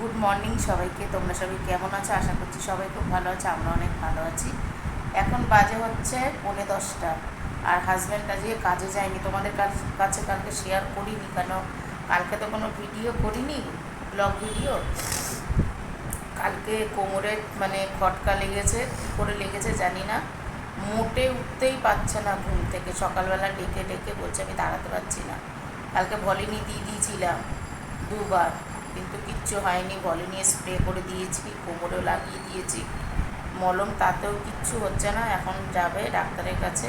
Good morning সবাইকে, তোমরা সবাই কেমন আছো? আশা করছি সবাই খুব ভালো আছে, আমরা অনেক ভালো আছি। এখন বাজে হচ্ছে পৌনে দশটা, আর হাজব্যান্ড আজকে কাজে যায়নি, তোমাদের কাছ- কালকে শেয়ার করিনি কেন? কালকে তো কোনো ভিডিও করিনি ব্লগ ভিডিও কালকে কোমরে মানে খটকা লেগেছে, কী করে লেগেছে জানি না। মোটে উঠতেই পারছে না ঘুম থেকে, সকালবেলা ডেকে ডেকে বলছে আমি দাঁড়াতে পারছি না। কালকে ভলিনি দিয়ে দিয়েছিলাম দুবার। কিন্তু কিচ্ছু হয়নি। ভলিনি স্প্রে করে দিয়েছি, কোমরেও লাগিয়ে দিয়েছি। মলম তাতেও কিচ্ছু হচ্ছে না, এখন যাবে ডাক্তারের কাছে।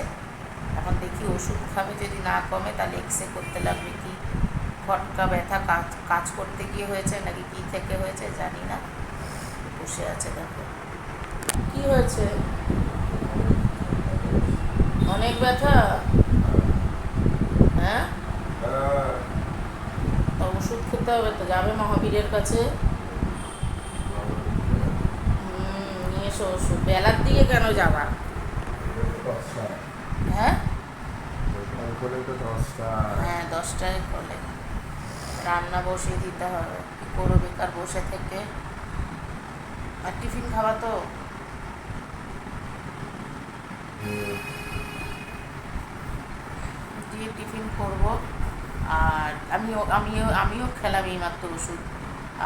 এখন দেখি ওষুধ খাবে, যদি না কমে তাহলে এক্সরে করতে লাগবে কি? ফটকা ব্যথা কাজ কাজ করতে গিয়ে হয়েছে নাকি কী থেকে হয়েছে জানি না। বসে আছে দেখো। কি হয়েছে? অনেক ব্যথা? হ্যাঁ? ওষুধ খেতে হবে তো যাবে মহাবীরের কাছে। নিয়ে এসো বেলার দিকে কেন যাবা? হ্যাঁ? হ্যাঁ দশটায় খোলে। রান্না বসিয়ে দিতে হবে। কি করো বেকার বসে থেকে? আর টিফিন খাওয়া তো? দিয়ে টিফিন করব। আর আমিও আমিও আমিও খেলাম এইমাত্র ওষুধ।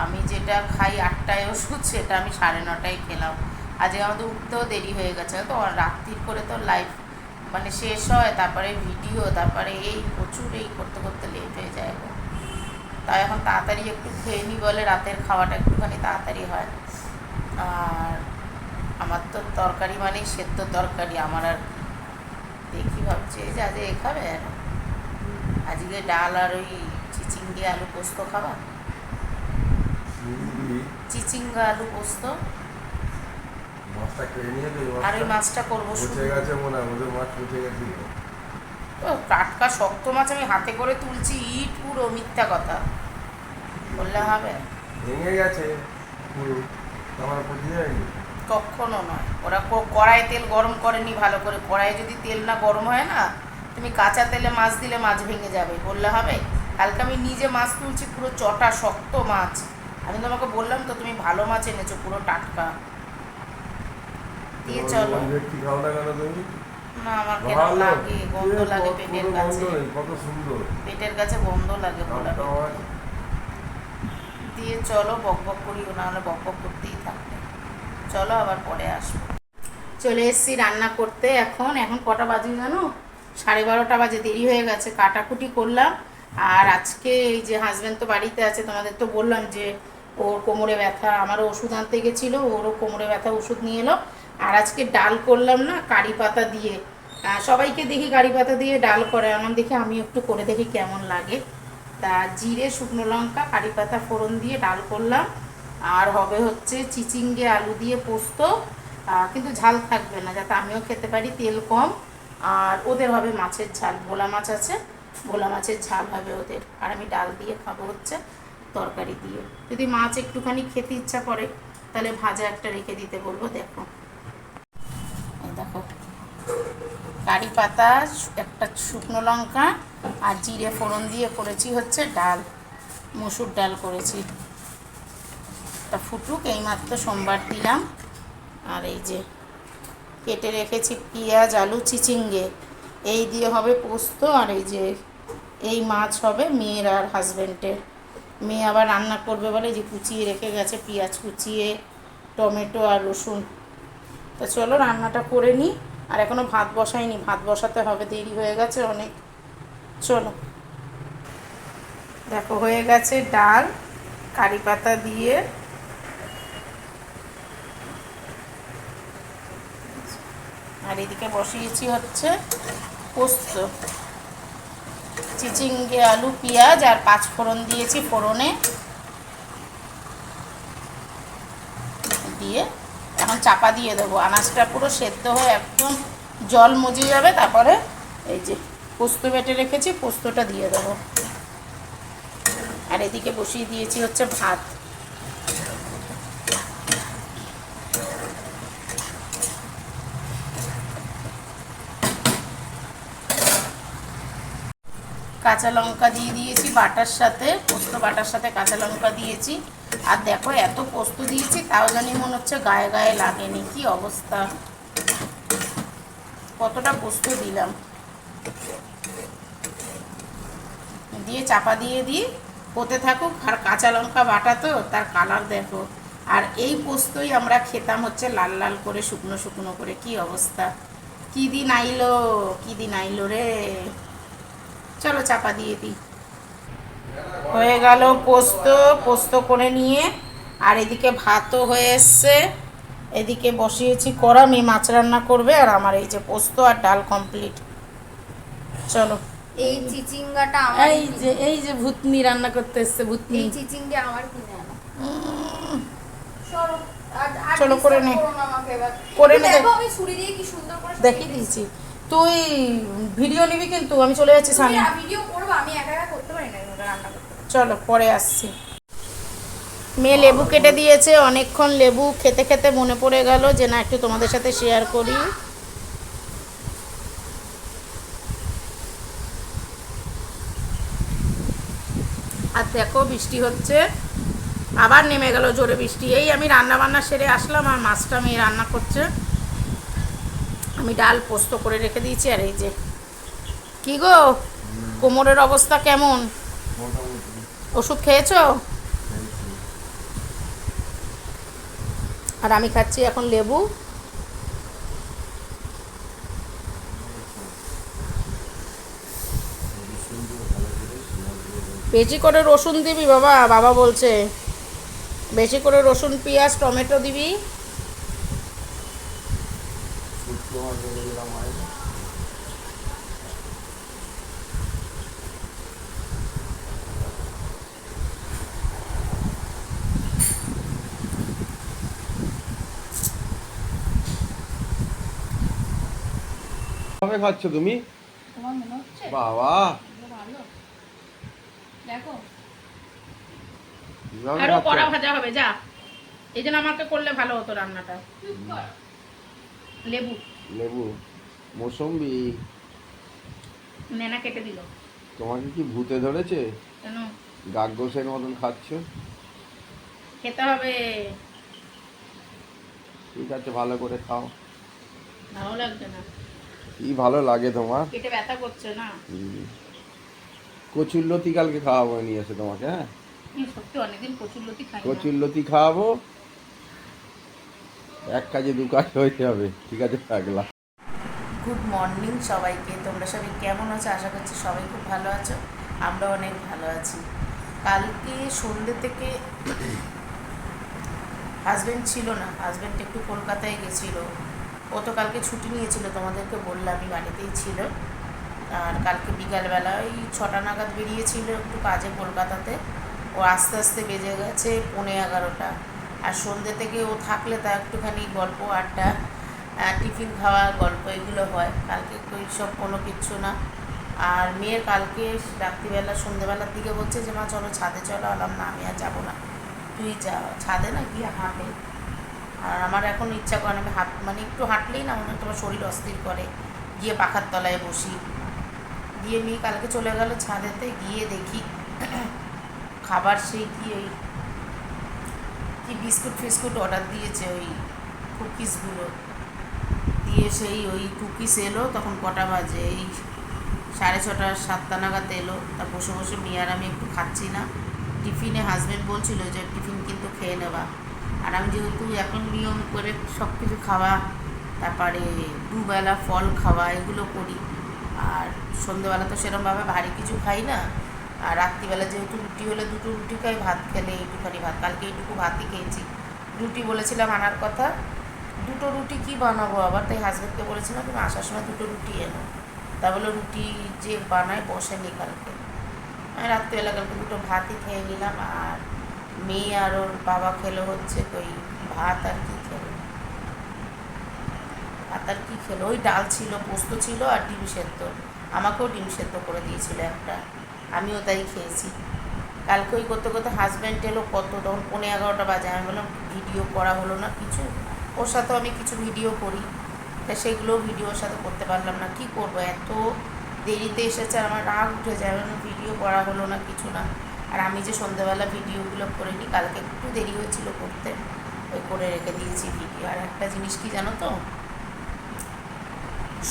আমি যেটা খাই আটটায় ওষুধ, সেটা আমি সাড়ে নটায় খেলাম। আজকে আমাদের উঠতেও দেরি হয়ে গেছে, তো রাত্রির করে তো লাইভ মানে শেষ হয়, তারপরে ভিডিও তারপরে এই প্রচুর এই করতে করতে লেট হয়ে যায় তাই এখন তাড়াতাড়ি একটু খেয়ে নিই বলে রাতের খাওয়াটা একটুখানি তাড়াতাড়ি হয়। আর আমার তো তরকারি মানেই সেদ্ধ তরকারি, আমার আর দেখি ভাবছি যে আজ এ খাবে? আজকে ডাল আর ওই চিচিঙ্গি আলু পোস্ত খাবা? চিচিঙ্গা? আলু পোস্ত। আর ওই মাছটা করব শুধু। গেছে মনে হয় ওদের মাছ উঠে গেছিল ও, টাটকা শক্ত মাছ আমি হাতে করে তুলছি ইট পুরো মিথ্যা কথা। বললে হবে? ভেঙে গেছে পুরো আমার পচে যায়নি। কখনো নয়। ওরা ক- কড়াইয়ে তেল গরম করেনি ভালো করে। কড়াইয়ে যদি তেল না গরম হয় না তুমি কাঁচা তেলে মাছ দিলে মাছ ভেঙে যাবে। বললে হবে? কালকে আমি নিজে মাছ তুলছি পুরো চটা শক্ত মাছ। আমি তোমাকে বললাম তো তুমি ভালো মাছ এনেছো পুরো টাটকা। দিয়ে চলো। না আমার কেন লাগে? গন্ধ লাগে পেটের কাছে। কত সুন্দর। পেটের কাছে গন্ধ লাগে দিয়ে চলো বক বক করিও না হলে বক বক করতেই থাকবে। চলো আবার পরে আসব। চলে এসেছি রান্না করতে এখন। এখন কটা বাজে জানো? সাড়ে বারোটা বাজে, দেরি হয়ে গেছে, কাটাকুটি করলাম। আর আজকে এই যে হাজব্যান্ড তো বাড়িতে আছে, তোমাদের তো বললাম যে ওর কোমরে ব্যথা, আমারও ওষুধ আনতে গেছিল, ওরও কোমরে ব্যথা ওষুধ নিয়ে এলো। আর আজকে ডাল করলাম না, কারি পাতা দিয়ে। সবাইকে দেখি কারি পাতা দিয়ে ডাল করে এমন দেখি আমি একটু করে দেখি কেমন লাগে। তা জিরে, শুকনো লঙ্কা, কারি পাতা ফোড়ন দিয়ে ডাল করলাম। আর হবে হচ্ছে চিচিঙ্গে আলু দিয়ে পোস্ত। কিন্তু ঝাল থাকবে না, যাতে আমিও খেতে পারি, তেল কম। আর ওদের হবে মাছের ঝাল, ভোলা মাছ আছে, ভোলা মাছের ঝাল হবে ওদের। আর আমি ডাল দিয়ে খাব হচ্ছে তরকারি দিয়ে। যদি মাছ একটুখানি খেতে ইচ্ছা করে, তাহলে ভাজা একটা রেখে দিতে বলব, দেখো। দেখো। কারি পাতা, একটা শুকনো লঙ্কা আর জিরে ফোড়ন দিয়ে করেছি হচ্ছে ডাল, মসুর ডাল করেছি। তা ফুটুক, এইমাত্র সোমবার দিলাম। আর এই যে কেটে রেখেছি পেঁয়াজ, আলু, চিচিঙ্গে। এই দিয়ে হবে পোস্ত আর এই যে এই মাছ হবে মেয়ের আর হাজব্যান্ডের মেয়ে আবার রান্না করবে বলে যে কুচিয়ে রেখে গেছে, পেঁয়াজ কুচিয়ে, টমেটো আর রসুন। তা চলো রান্নাটা করে নিই। আর এখনও ভাত বসাইনি, ভাত বসাতে হবে, দেরি হয়ে গেছে অনেক। চলো। দেখো হয়ে গেছে ডাল, কারি পাতা দিয়ে আর এদিকে বসিয়েছি হচ্ছে পোস্ত। চিচিঙ্গে, আলু, পেঁয়াজ আর পাঁচ ফোড়ন দিয়েছি ফোড়নে। দিয়ে এখন চাপা দিয়ে দেবো। আনাজটা পুরো সেদ্ধ হয়ে একদম জল মজে যাবে, তারপরে এই যে পোস্ত বেটে রেখেছি, পোস্তটা দিয়ে দেবো। আর এদিকে বসিয়ে দিয়েছি হচ্ছে ভাত। কাঁচা লঙ্কা দিয়ে দিয়েছি বাটার সাথে, পোস্ত বাটার সাথে কাঁচা লঙ্কা দিয়েছি। আর দেখো এত পোস্ত দিয়েছি, তাও জানি মনে হচ্ছে গায়ে গায়ে লাগেনি, কি অবস্থা? কতটা পোস্ত দিলাম। দিয়ে চাপা দিয়ে দিই, হতে থাকুক, আর কাঁচা লঙ্কা বাটা তো, তার কালার দেখো। আর এই পোস্তই আমরা খেতাম হচ্ছে লাল লাল করে, শুকনো শুকনো করে, কি অবস্থা? কি দিন আইলো, কি দিন আইলো রে? চলো চাপা দিয়ে দিই। হয়ে গেল পোস্ত পোস্ত করে নিয়ে আর এদিকে ভাতও হয়ে এসছে। এদিকে বসিয়েছি কড়া মেয়ে মাছ রান্না করবে আর আমার এই যে পোস্ত আর ডাল কমপ্লিট চলো। এই চিচিঙ্গাটা আমার এই যে এই যে ভূতনি রান্না করতে এসছে ভূতনি। এই চিচিঙ্গা আমার কিনে আনো। চলো, করে নে। করো না দেখো আমি ছুরি দিয়ে কি সুন্দর করে দেখিয়ে দিয়েছি। তুই ভিডিও নিবি কিন্তু আমি চলে যাচ্ছি সামনে। ভিডিও করব আমি একা একা করতে পারি না রান্না করতে চলো পরে আসছি। মেয়ে লেবু কেটে দিয়েছে অনেকক্ষণ লেবু খেতে খেতে মনে পড়ে গেল যে না একটু তোমাদের সাথে শেয়ার করি। আর দেখো বৃষ্টি হচ্ছে। আবার নেমে গেল জোরে বৃষ্টি। এই আমি রান্না বান্না সেরে আসলাম আর মাছটা মেয়ে রান্না করছে। আমি ডাল পোস্ত করে রেখে দিয়েছি, আর এই যে কি গো? কোমরের অবস্থা কেমন? ওষুধ খেয়েছো? আর আমি খাচ্ছি এখন লেবু। বেশি করে রসুন দিবি বাবা বাবা বলছে। বেশি করে রসুন, পেঁয়াজ, টমেটো দিবি। হয় কবে খাচ্ছ তুমি? মনে বাবা। দেখো। আরও কড়া ভাজা হবে যা। এই জন্য আমাকে করলে ভালো হতো রান্নাটা। লেবু। লেবু মৌসম্বি। নেনা কেটে দিল। তোমাকে কি ভূতে ধরেছে? কেন? গাগ্গসের মতন খাচ্ছ। খেতে হবে। ঠিক আছে ভালো করে খাও। ভালো লাগছে না। কি ভালো লাগে তোমার? পেটে ব্যথা করছে না। কচুর লতি কালকে খাওয়াবো নিয়ে এসে তোমাকে হ্যাঁ? সত্যি অনেকদিন প্রচুর লতি খাই কচুর লতি খাওয়াবো এক কাজে দু কাজ হয়ে যাবে, ঠিক আছে থাকলাম গুড মর্নিং সবাইকে, তোমরা সবাই কেমন আছো? আশা করছি সবাই খুব ভালো আছো। আমরা অনেক ভালো আছি। কালকে সন্ধ্যে থেকে হাজব্যান্ড ছিল না হাজব্যান্ড একটু কলকাতায় গেছিল। ও তো কালকে ছুটি নিয়েছিল, তোমাদেরকে বললামই বাড়িতেই ছিল। আর কালকে বিকালবেলা ওই ছটা নাগাদ বেরিয়েছিল একটু কাজে কলকাতাতে। ও আস্তে আস্তে বেজে গেছে পৌনে এগারোটা। আর সন্ধ্যে থেকে ও থাকলে তা একটুখানি গল্প, আড্ডা টিফিন খাওয়া, গল্প এগুলো হয়। কালকে সব কোনো কিচ্ছু না। আর মেয়ের কালকে রাত্রিবেলা সন্ধ্যেবেলার দিকে বলছে যে, মা, চলো ছাদে চলো। আলাম, না, আমি আর যাব না। তুই যা, ছাদে না গিয়ে হাঁটে? আর আমার এখন ইচ্ছা করে আমি হাঁট মানে একটু হাঁটলেই না, মনে তোমার শরীর অস্থির করে। গিয়ে পাখার তলায় বসি। দিয়ে মেয়ে কালকে চলে গেল ছাদেতে, গিয়ে দেখি খাবার সেই ওই কি বিস্কুট ফিস্কুট অর্ডার দিয়েছে ওই কুকিজগুলো। দিয়ে সেই ওই কুকিজ এলো, তখন কটা বাজে? এই সাড়ে ছটা, সাতটা নাগাদ এলো। তা বসে বসে মেয়ে আর আমি একটু খাচ্ছি না। টিফিনে হাজব্যান্ড বলছিল যে, টিফিন কিন্তু খেয়ে নেবা। আর আমি যেহেতু এখন নিয়ম করে সব কিছু খাওয়া, তারপরে দুবেলা ফল খাওয়া, এগুলো করি। আর সন্ধ্যেবেলা তো সেরকমভাবে ভারী কিছু খাই না। আর রাত্রিবেলা যেহেতু রুটি হলে, দুটো রুটি খাই, ভাত খেলে এইটুখানি ভাত। কালকে এইটুকু ভাতই খেয়েছি। রুটি বলেছিলাম আনার কথা। দুটো রুটি কি বানাবো আবার? তাই হাজব্যান্ডকে বলেছিলাম, তুমি আসার সময় দুটো রুটি এনো। তা বলে রুটি যে বানায় বসেনি কালকে। আমি রাত্রিবেলা কালকে দুটো ভাতই খেয়ে নিলাম। আর মেয়ে আর ওর বাবা খেলো হচ্ছে ওই ভাত আর কি খেলো? ভাত আর কি খেলো? ওই ডাল ছিল, পোস্ত ছিল আর ডিম সেদ্ধ। আমাকেও ডিম সেদ্ধ করে দিয়েছিল একটা। আমিও তাই খেয়েছি। কালকে ওই করতে করতে হাজব্যান্ড এলো কত, তখন পনেরো এগারোটা বাজে। আমি বললাম, ভিডিও করা হলো না কিছু? ওর সাথেও আমি কিছু ভিডিও করি। তা সেগুলো ভিডিওর সাথে করতে পারলাম না। কি করব? এত দেরিতে এসেছে আমার রাগ উঠে যায়। ভিডিও করা হলো না কিছু না। আর আমি যে সন্ধ্যেবেলা ভিডিওগুলো করে নিই কালকে একটু দেরি হয়েছিল করতে, ওই করে রেখে দিয়েছি ভিডিও। আর একটা জিনিস কি জানো তো?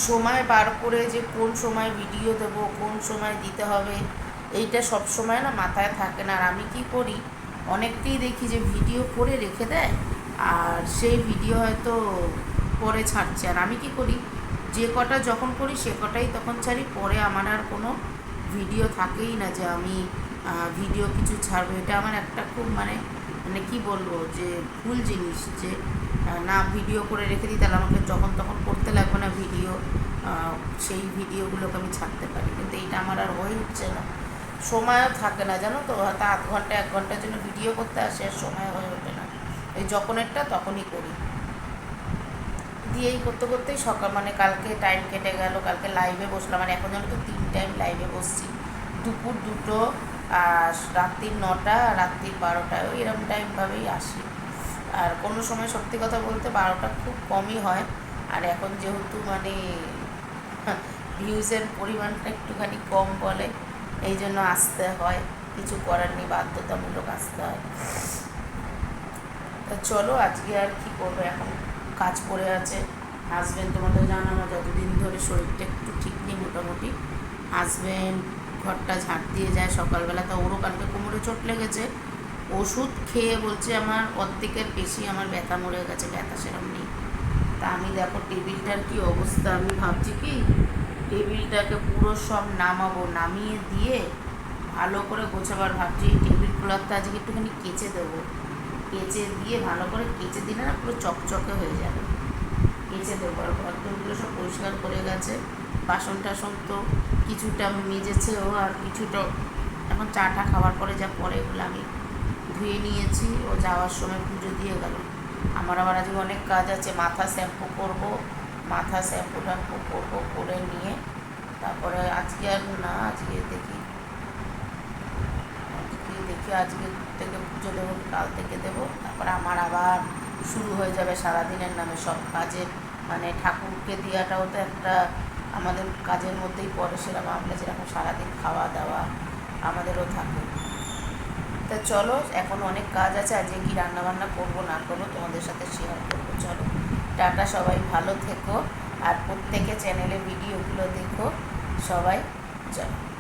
সময় বার করে যে কোন সময় ভিডিও দেবো, কোন সময় দিতে হবে এইটা সব সময় না মাথায় থাকে না। আর আমি কি করি, অনেককেই দেখি যে ভিডিও করে রেখে দেয়, আর সেই ভিডিও হয়তো পরে ছাড়ছে। আর আমি কি করি, যে কটা যখন করি, সে কটাই তখন ছাড়ি। পরে আমার আর কোনো ভিডিও থাকেই না যে আমি ভিডিও কিছু ছাড়বো। এটা আমার একটা খুব মানে মানে কি বলব, যে ভুল জিনিস যে না ভিডিও করে রেখে দিই, তাহলে আমাকে যখন তখন করতে লাগবে না ভিডিও সেই ভিডিওগুলোকে আমি ছাড়তে পারি। কিন্তু এইটা আমার আর হয়ে উঠছে না। সময়ও থাকে না, জানো তো? হয়তো আধ ঘণ্টা, এক ঘণ্টার জন্য ভিডিও করতে আসে, আর সময় হয়ে ওঠে না। এই যখনেরটা তখনই করি। দিয়েই করতে করতেই সকাল মানে কালকে টাইম কেটে গেল, কালকে লাইভে বসলাম। মানে এখন যেন তো, তিন টাইম লাইভে বসছি। দুপুর দুটো, আর রাত্রির নটা, আর রাত্রির বারোটা, ওই এরকম টাইমভাবেই আসি। আর কোনো সময় সত্যি কথা বলতে বারোটা খুব কমই হয়। আর এখন যেহেতু মানে ভিউজের পরিমাণটা একটুখানি কম বলে এই জন্য আসতে হয়, কিছু করার নেই, বাধ্যতামূলক আসতে হয়। তা চলো, আজকে আর কি করব? এখন কাজ পড়ে আছে। হাজবেন্ড তোমাদের জানো আমার যতদিন ধরে শরীরটা একটু ঠিক নেই মোটামুটি হাজবেন্ড ঘরটা ঝাঁট দিয়ে যায় সকালবেলা। তা ওরও কালকে কোমরে চোট লেগেছে। ওষুধ খেয়ে বলছে আমার অর্ধেকের বেশি আমার ব্যথা মরে গেছে, ব্যথা সেরম নেই। তা আমি দেখো, টেবিলটার কি অবস্থা? আমি ভাবছি কি টেবিলটাকে পুরো সব নামাবো, নামিয়ে দিয়ে ভালো করে গোছাবার ভাবছি। টেবিল ক্লথটা আজকে একটুখানি কেচে দেবো। কেচে দিয়ে ভালো করে কেচে দিলে না পুরো চকচকে হয়ে যাবে। কেচে দেবো। আর ঘরদোরগুলো সব পরিষ্কার করে গেছে। বাসন টাসন তো কিছুটা মেজেছেও আর কিছুটা এখন চাটা খাওয়ার পরে যা পরে এগুলো আমি ধুয়ে নিয়েছি। ও যাওয়ার সময় পুজো দিয়ে গেল। আমার আবার আজকে অনেক কাজ আছে। মাথা শ্যাম্পু করব। মাথা শ্যাম্পু ট্যাম্পু করব, করে নিয়ে তারপরে আজকে আর না, আজকে দেখি। আজকে দেখি, আজকে থেকে পুজো দেবো, কাল থেকে দেবো, তারপরে আমার আবার শুরু হয়ে যাবে সারাদিনের নামে সব কাজের। মানে ঠাকুরকে দেওয়াটাও তো একটা আমাদের কাজের মধ্যেই পড়ে সেরকম, আমরা যেরকম সারাদিন খাওয়া দাওয়া আমাদেরও থাকে। তা চলো, এখন অনেক কাজ আছে, আজকে কি রান্না বান্না করব না করব তোমাদের সাথে শেয়ার করব, চলো। টাটা সবাই ভালো থেকো। আর প্রত্যেকে চ্যানেলে ভিডিওগুলো দেখো। সবাই চলো